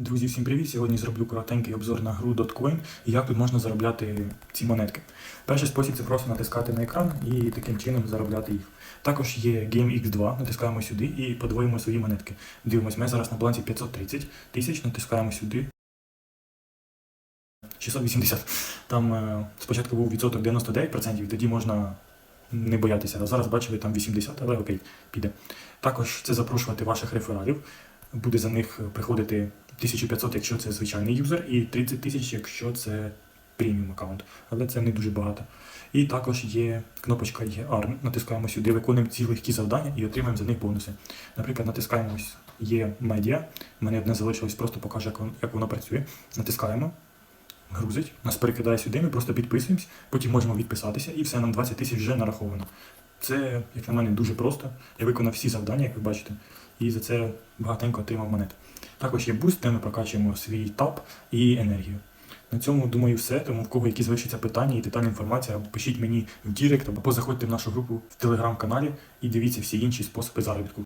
Друзі, всім привіт! Сьогодні зроблю коротенький обзор на гру Dotcoin і як тут можна заробляти ці монетки. Перший спосіб це просто натискати на екран і таким чином заробляти їх. Також є GameX2, натискаємо сюди і подвоїмо свої монетки. Дивимось, ми зараз на балансі 530 тисяч, натискаємо сюди. 680. Там е, спочатку був відсоток 99%, і тоді можна не боятися. А зараз бачили там 80, але окей, піде. Також це запрошувати ваших рефералів. Буде за них приходити 1500, якщо це звичайний юзер, і 30 тисяч, якщо це преміум аккаунт. Але це не дуже багато. І також є кнопочка є Натискаємо сюди, виконуємо ці легкі завдання і отримаємо за них бонуси. Наприклад, натискаємо ось є медіа. У мене одне залишилось, просто покаже, як воно, як воно працює. Натискаємо. Грузить, нас перекидає сюди, ми просто підписуємось, потім можемо відписатися і все, нам 20 тисяч вже нараховано. Це, як на мене, дуже просто. Я виконав всі завдання, як ви бачите, і за це багатенько отримав монет. Також є буст, де ми прокачуємо свій тап і енергію. На цьому, думаю, все. Тому в кого які залишаться питання і детальна інформація, пишіть мені в Дірект або заходьте в нашу групу в телеграм-каналі і дивіться всі інші способи заробітку.